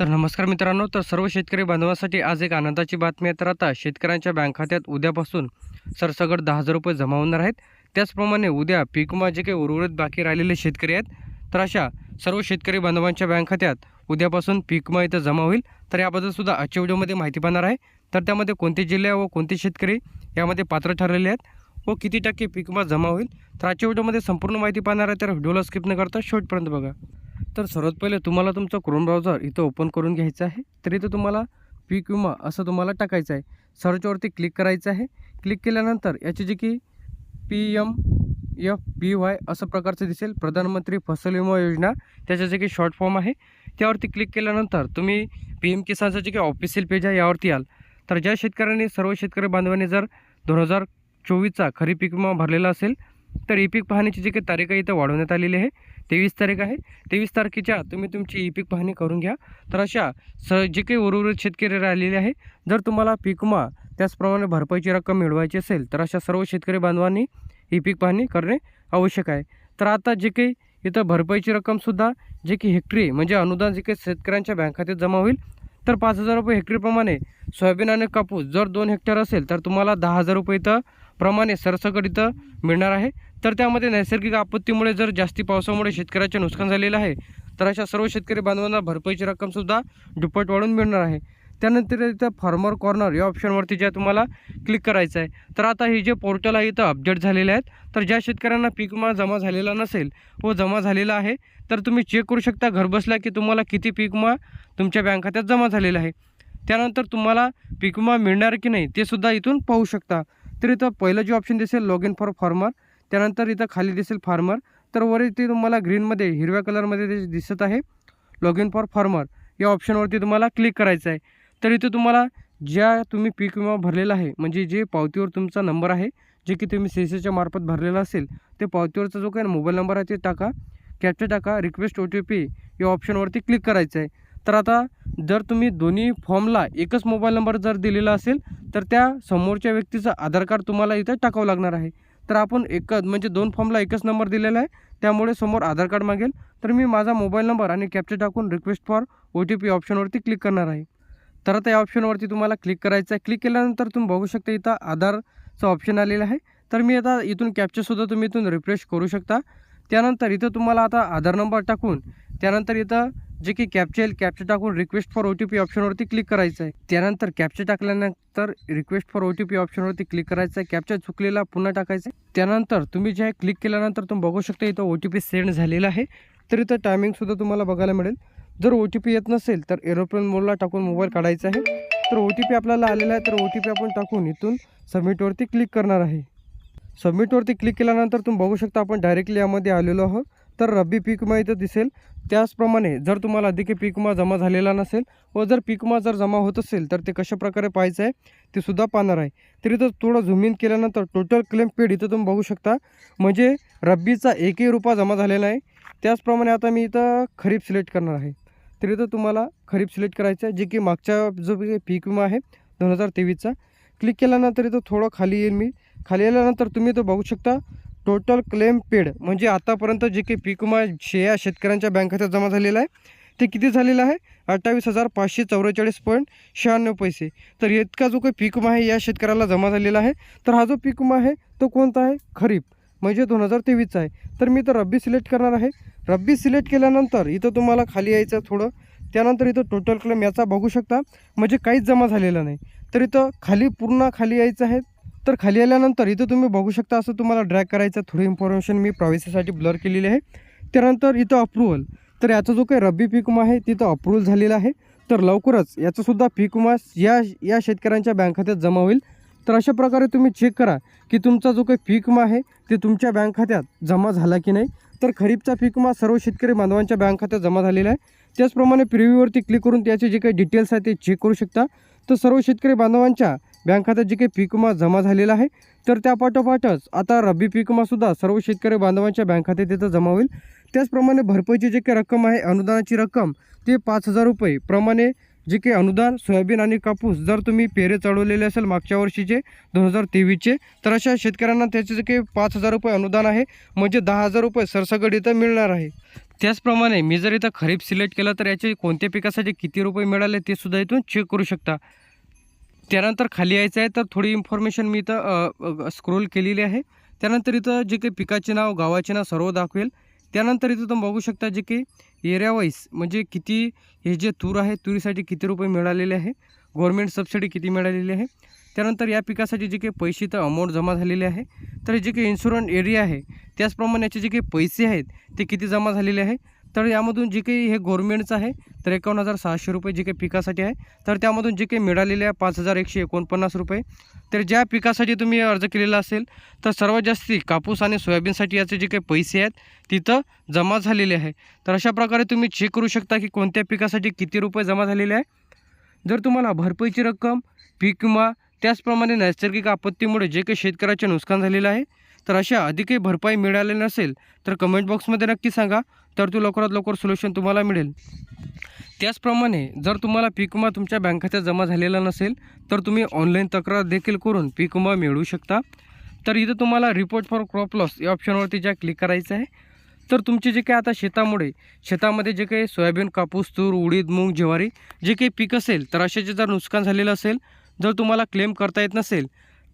तर नमस्कार मित्रांनो तर सर्व शेतकरी बांधवांसाठी आज एक आनंदाची बातमी आहे. तर आता शेतकऱ्यांच्या बँक खात्यात उद्यापासून सरसगट दहा हजार रुपये जमा होणार आहेत. त्याचप्रमाणे उद्या पीक विमा जे काही उर्वरित बाकी राहिलेले शेतकरी आहेत तर अशा सर्व शेतकरी बांधवांच्या बँक खात्यात उद्यापासून पीक विमा इथं जमा होईल. तर याबद्दल सुद्धा आजच्या व्हिडिओमध्ये माहिती पाहणार आहे. तर त्यामध्ये कोणते जिल्हे व कोणते शेतकरी यामध्ये पात्र ठरलेले आहेत व किती टक्के पीक विमा जमा होईल तर आजच्या व्हिडिओमध्ये संपूर्ण माहिती पाहणार आहे. तर व्हिडिओला स्किप न करता शेवटपर्यंत बघा. तर सर्वात पहिले तुम्हाला तुमचं क्रोम ब्राउझर इथं ओपन करून घ्यायचं आहे. तर इथं तुम्हाला पीक विमा असं तुम्हाला टाकायचं आहे. सर्चवरती क्लिक करायचं आहे. क्लिक केल्यानंतर याची जी की P M F B Y असं प्रकारचं दिसेल. प्रधानमंत्री फसल विमा योजना त्याचं जे काही शॉर्ट फॉर्म आहे. त्यावरती क्लिक केल्यानंतर तुम्ही पी एम किसानचं जे काही ऑफिशियल पेज आहे यावरती याल. तर ज्या शेतकऱ्यांनी सर्व शेतकरी बांधवांनी जर दोन हजार चोवीसचा खरीप पीक विमा भरलेला असेल तर ई पीक पाहण्याची जी काही तारीख आहे इथं वाढवण्यात आलेली आहे. तेवीस तारीख आहे. तेवीस तारखेच्या तुम्ही तुमची ई पीक पाहणी करून घ्या. तर अशा स जे काही उर्वरित शेतकरी राहिलेले आहे जर तुम्हाला पीक विमा त्याचप्रमाणे भरपाईची रक्कम मिळवायची असेल तर अशा सर्व शेतकरी बांधवांनी ही पीक पाहणी करणे आवश्यक आहे. तर आता जे काही इथं भरपाईची रक्कमसुद्धा जे की हेक्टरी म्हणजे अनुदान जे काही शेतकऱ्यांच्या बँक खात्यात जमा होईल तर पाच हजार रुपये हेक्टरीप्रमाणे सोयाबीन आणि कापूस जर दोन हेक्टर असेल तर तुम्हाला दहा हजार रुपये इथं प्रमाणे सरसकट इथं मिळणार आहे. तर त्यामध्ये नैसर्गिक आपत्तीमुळे जर जास्ती पावसामुळे शेतकऱ्याचे नुकसान झालेलं आहे तर अशा सर्व शेतकरी बांधवांना भरपाईची रक्कमसुद्धा दुप्पट वाढून मिळणार आहे. त्यानंतर इथं फार्मर कॉर्नर या ऑप्शनवरती ज्या तुम्हाला क्लिक करायचं आहे. तर आता हे जे पोर्टल आहे इथं अपडेट झालेले आहेत. तर ज्या शेतकऱ्यांना पीक विमा जमा झालेला नसेल व जमा झालेला आहे तर तुम्ही चेक करू शकता घरबसल्या की तुम्हाला किती पीक विमा तुमच्या बँक खात्यात जमा झालेला आहे. त्यानंतर तुम्हाला पीक विमा मिळणार की नाही ते सुद्धा इथून पाहू शकता. तर इथं पहिलं जे ऑप्शन दिसेल लॉग इन फॉर फार्मर त्यानंतर इथं खाली दिसेल फार्मर. तर वर इथे तुम्हाला ग्रीनमध्ये हिरव्या कलरमध्ये ते दिसत आहे. लॉग इन फॉर फार्मर या ऑप्शनवरती तुम्हाला क्लिक करायचं आहे. तर इथे तुम्हाला ज्या तुम्ही पीक विमा भरलेला आहे म्हणजे जे पावतीवर तुमचा नंबर आहे जे की तुम्ही सी सीच्या मार्फत भरलेला असेल ते पावतीवरचा जो काही मोबाईल नंबर आहे ते टाका. कॅप्चर टाका. रिक्वेस्ट ओ टी पी या ऑप्शनवरती क्लिक करायचं आहे. तर आता जर तुम्ही दोन्ही फॉर्मला एकच मोबाईल नंबर जर दिलेला असेल तर त्या समोरच्या व्यक्तीचं आधार कार्ड तुम्हाला इथं टाकावं लागणार आहे. तर आपण एकच म्हणजे दोन फॉर्मला एकच नंबर दिलेला आहे. त्यामुळे समोर आधार कार्ड मागेल. तर मी माझा मोबाईल नंबर आणि कॅप्चर टाकून request for O T P ऑप्शनवरती click करणार आहे. तर आता या ऑप्शनवरती तुम्हाला क्लिक करायचं आहे. क्लिक केल्यानंतर तुम्ही बघू शकता इथं आधारचं ऑप्शन आलेलं आहे. तर मी आता इथून कॅप्चरसुद्धा तुम्ही इथून रिफ्रेश करू शकता. त्यानंतर इथं तुम्हाला आता आधार नंबर टाकून त्यानंतर इथं जे की कॅप्चा येईल कॅप्चा टाकून request for O T P ऑप्शनवरती click करायचं आहे त्यानंतर कॅप्चा टाकल्यानंतर request for O T P ऑप्शनवरती click करायचं आहे कॅप्चा चुकलेला पुन्हा टाकायचं आहे त्यानंतर तुम्ही जे क्लिक केल्यानंतर तुम्ही बघू शकता इथं ओ टी पी सेंड झालेला आहे. तर इथं टायमिंगसुद्धा तुम्हाला बघायला मिळेल. जर ओ टी पी येत नसेल तर एरोप्लेन मोडला टाकून मोबाईल काढायचा आहे. तर ओ टी पी आपल्याला आलेला आहे. तर ओ टी पी आपण टाकून इथून सबमिटवरती क्लिक करणार आहे. सबमिटवरती क्लिक केल्यानंतर तुम्ही बघू शकता आपण डायरेक्टली यामध्ये आलेलो आहोत. तर रब्बी पीक विमा इथं दिसेल. त्याचप्रमाणे जर तुम्हाला अधिक पीक विमा जमा झालेला नसेल व जर पीक विमा जर जमा होत असेल तर ते कशाप्रकारे पाहायचं आहे ते सुद्धा पाहणार आहे. तर इथं थोडं झुमिन इन केल्यानंतर टोटल क्लेम पेड इथं तुम्ही बघू शकता. म्हणजे रब्बीचा एकही रुपया जमा झालेला आहे त्याचप्रमाणे आता मी इथं खरीप सिलेक्ट करणार आहे. तर इथं तुम्हाला खरीप सिलेक्ट करायचं आहे जे की मागच्या जो पीक विमा आहे दोन हजार तेवीसचा. क्लिक केल्यानंतर इथं थोडं खाली येईल मी. खाली आल्यानंतर तुम्ही तो बघू शकता टोटल क्लेम पेड म्हणजे आतापर्यंत जे काही पीक विमा शेया शेतकऱ्यांच्या बँक खात्यात जमा झालेला आहे ते किती झालेलं आहे? अठ्ठावीस हजार पाचशे चौवेचाळीस पॉईंट शहाण्णव पैसे. तर इतका जो काही पीक विमा आहे या शेतकऱ्याला जमा झालेला आहे तर हा जो पीक विमा आहे तो कोणता आहे? खरीप. म्हणजे दोन हजार तेवीसचा आहे. तर मी तर रब्बी सिलेक्ट करणार आहे. रब्बी सिलेक्ट केल्यानंतर इथं तुम्हाला खाली यायचं आहे थोडं. त्यानंतर इथं टोटल क्लेम याचा बघू शकता. म्हणजे काहीच जमा झालेलं नाही. तर इथं खाली पूर्ण खाली यायचं आहे. तर खाली आल्यानंतर इथं तुम्ही बघू शकता असं तुम्हाला ड्रॅग करायचं थोडी इन्फॉर्मेशन मी प्रवेशासाठी ब्लर केलेली आहे. त्यानंतर इथं अप्रुव्हल तर याचा जो काही रब्बी पीक विमा आहे तिथं अप्रुव्हल झालेला आहे. तर लवकरच याचासुद्धा पीक विमा या या शेतकऱ्यांच्या बँक खात्यात जमा होईल. तर अशा प्रकारे तुम्ही चेक करा की तुमचा जो काही पीक विमा आहे ते तुमच्या बँक खात्यात जमा झाला की नाही. तर खरीपचा पीक विमा सर्व शेतकरी बांधवांच्या बँक खात्यात जमा झालेला आहे. त्याचप्रमाणे प्रिव्ह्यूवरती क्लिक करून त्याचे जे काही डिटेल्स आहेत ते चेक करू शकता. तर सर्व शेतकरी बांधवांच्या बँक खात्यात जे काही पीक विमा जमा झालेला आहे तर त्या पाठोपाठच आता रब्बी पीक विमासुद्धा सर्व शेतकरी बांधवांच्या बँक खात्यात तिथं जमा होईल. त्याचप्रमाणे भरपाईची जी काही रक्कम आहे अनुदानाची रक्कम ते पाच हजार रुपये. प्रमाणे जे काही अनुदान सोयाबीन आणि कापूस जर तुम्ही पेरे चढवलेले असेल मागच्या वर्षीचे दोन हजार तेवीसचे तर अशा शेतकऱ्यांना त्याचे जे काही पाच हजार रुपये अनुदान आहे म्हणजे दहा हजार रुपये सरसगड इथं मिळणार आहे. त्याचप्रमाणे मी जर इथं खरीप सिलेक्ट केलं तर याचे कोणत्या पिकासाठी किती रुपये मिळाले ते सुद्धा इथून चेक करू शकता. त्यानंतर खाली यायचं आहे तर थोडी इन्फॉर्मेशन मी इथं स्क्रोल केलेली आहे. त्यानंतर इथं जे काही पिकाचे नाव गावाचे नाव सर्व दाखवेल. त्यानंतर इथं तुम्ही बघू शकता जे काही एरिया वाईज म्हणजे किती हे जे तूर आहे तुरीसाठी किती रुपये मिळालेले आहे. गव्हर्मेंट सबसिडी किती मिळालेली आहे. त्यानंतर या पिकासाठी जे काही पैसे तर अमाऊंट जमा झालेले आहे. तर जे काही इन्शुरन्स एरिया आहे त्याचप्रमाणे याचे जे काही पैसे आहेत ते किती जमा झालेले आहे. तर यामधून जे काही हे गव्हर्मेंटचं आहे तर एकावन्न हजार सहाशे रुपये जे काही पिकासाठी आहे तर त्यामधून जे काही मिळालेले आहे पाच हजार एकशे एकोणपन्नास रुपये. तर ज्या पिकासाठी तुम्ही अर्ज केलेला असेल तर सर्वात जास्ती कापूस आणि सोयाबीनसाठी याचे जे काही पैसे आहेत तिथं जमा झालेले आहे. तर अशा प्रकारे तुम्ही चेक करू शकता की कोणत्या पिकासाठी किती रुपये जमा झालेले आहे. जर तुम्हाला भरपाईची रक्कम पीक विमा त्याचप्रमाणे नैसर्गिक आपत्तीमुळे जे काही शेतकऱ्याचे नुकसान झालेलं आहे तर अशा अधिकही भरपाई मिळाली नसेल तर कमेंट बॉक्समध्ये नक्की सांगा. तर तो लवकरात लवकर सोल्युशन तुम्हाला मिळेल. त्याचप्रमाणे जर तुम्हाला पीक विमा तुमच्या बँक खात्यात जमा झालेला नसेल तर तुम्ही ऑनलाईन तक्रार देखील करून पीक विमा मिळवू शकता. तर इथं तुम्हाला रिपोर्ट फॉर क्रॉप लॉस या ऑप्शनवरती ज्या क्लिक करायचं आहे तर तुमचे जे काही आता शेतामुळे शेतामध्ये जे काही सोयाबीन कापूस तूर उडीद मूग ज्वारी जे काही पीक असेल तर अशाचे जर नुकसान झालेलं असेल जर तुम्हाला क्लेम करता येत नसेल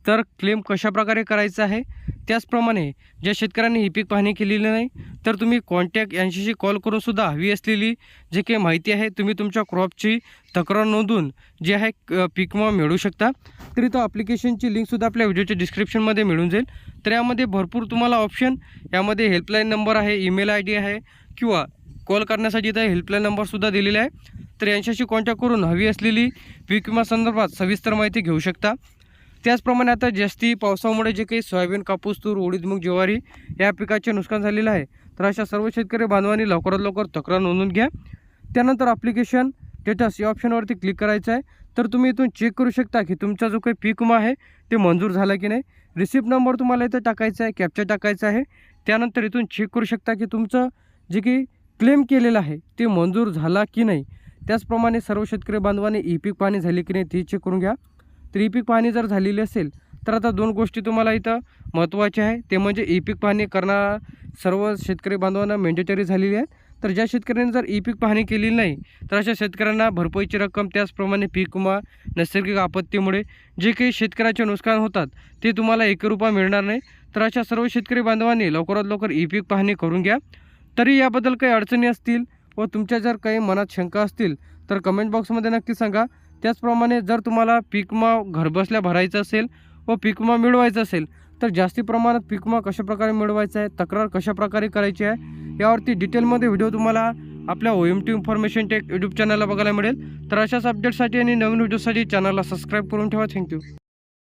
तर क्लेम कशाप्रकारे करायचं आहे? त्याचप्रमाणे ज्या शेतकऱ्यांनी ही पीक पाहणी केलेली नाही तर तुम्ही कॉन्टॅक्ट यांच्याशी कॉल करूनसुद्धा हवी असलेली जे काही माहिती आहे तुम्ही तुमच्या क्रॉपची तक्रार नोंदवून जे आहे क- पीक विमा मिळू शकता. तर इथं ॲप्लिकेशनची लिंकसुद्धा आपल्या व्हिडिओच्या डिस्क्रिप्शनमध्ये मिळून जाईल. तर यामध्ये भरपूर तुम्हाला ऑप्शन यामध्ये हेल्पलाईन नंबर आहे ईमेल आय डी आहे किंवा कॉल करण्यासाठी इथं हेल्पलाईन नंबरसुद्धा दिलेला आहे. तर यांच्याशी कॉन्टॅक्ट करून हवी असलेली पीक विमा संदर्भात सविस्तर माहिती घेऊ शकता. त्याचप्रमाणे आता जास्ती पावसामुळे जे काही सोयाबीन कापूस तूर उडीद मूग ज्वारी या पिकाचे नुकसान झालेलं आहे. तर अशा सर्व शेतकरी बांधवांनी लवकरात लवकर तक्रार नोंदवून घ्या. त्यानंतर ॲप्लिकेशन त्याच्या या ऑप्शनवरती क्लिक करायचं आहे. तर तुम्ही इथून चेक करू शकता की तुमचा जो काही पीक विमा आहे ते मंजूर झाला की नाही. रिसिप्ट नंबर तुम्हाला इथं टाकायचा आहे कॅप्चर टाकायचा आहे. त्यानंतर इथून चेक करू शकता की तुमचं जे काही क्लेम केलेलं आहे ते मंजूर झाला की नाही. त्याचप्रमाणे सर्व शेतकरी बांधवांनी ई पीक पाणी झाली की नाही ती चेक करून घ्या. तर ई पीक पाहणी जर झालेली असेल तर आता दोन गोष्टी तुम्हाला इथं महत्त्वाच्या आहे. ते म्हणजे ई पीक पाहणी करणारा सर्व शेतकरी बांधवांना मेंडेटरी झालेली आहे. तर ज्या शेतकऱ्यांनी जर ई पीक पाहणी केलेली नाही तर अशा शेतकऱ्यांना भरपाईची रक्कम त्याचप्रमाणे पीक विमा नैसर्गिक आपत्तीमुळे जे काही शेतकऱ्याचे नुकसान होतात ते तुम्हाला एक रुपया मिळणार नाही. तर अशा सर्व शेतकरी बांधवांनी लवकरात लवकर ई पीक पाहणी करून घ्या. तरी याबद्दल काही अडचणी असतील व तुमच्या जर काही मनात शंका असतील तर कमेंट बॉक्समध्ये नक्की सांगा. त्याचप्रमाणे जर तुम्हाला पीक घरबसल्या भरायचं असेल व पिकमा मिळवायचं असेल तर जास्ती प्रमाणात पिकमा कशाप्रकारे मिळवायचा आहे तक्रार कशाप्रकारे करायची आहे यावरती डिटेलमध्ये व्हिडिओ तुम्हाला आपल्या O M T information tech YouTube चॅनलला बघायला मिळेल. तर अशाच अपडेटसाठी आणि नवीन व्हिडिओसाठी चॅनलला सबस्क्राईब करून ठेवा. थँक्यू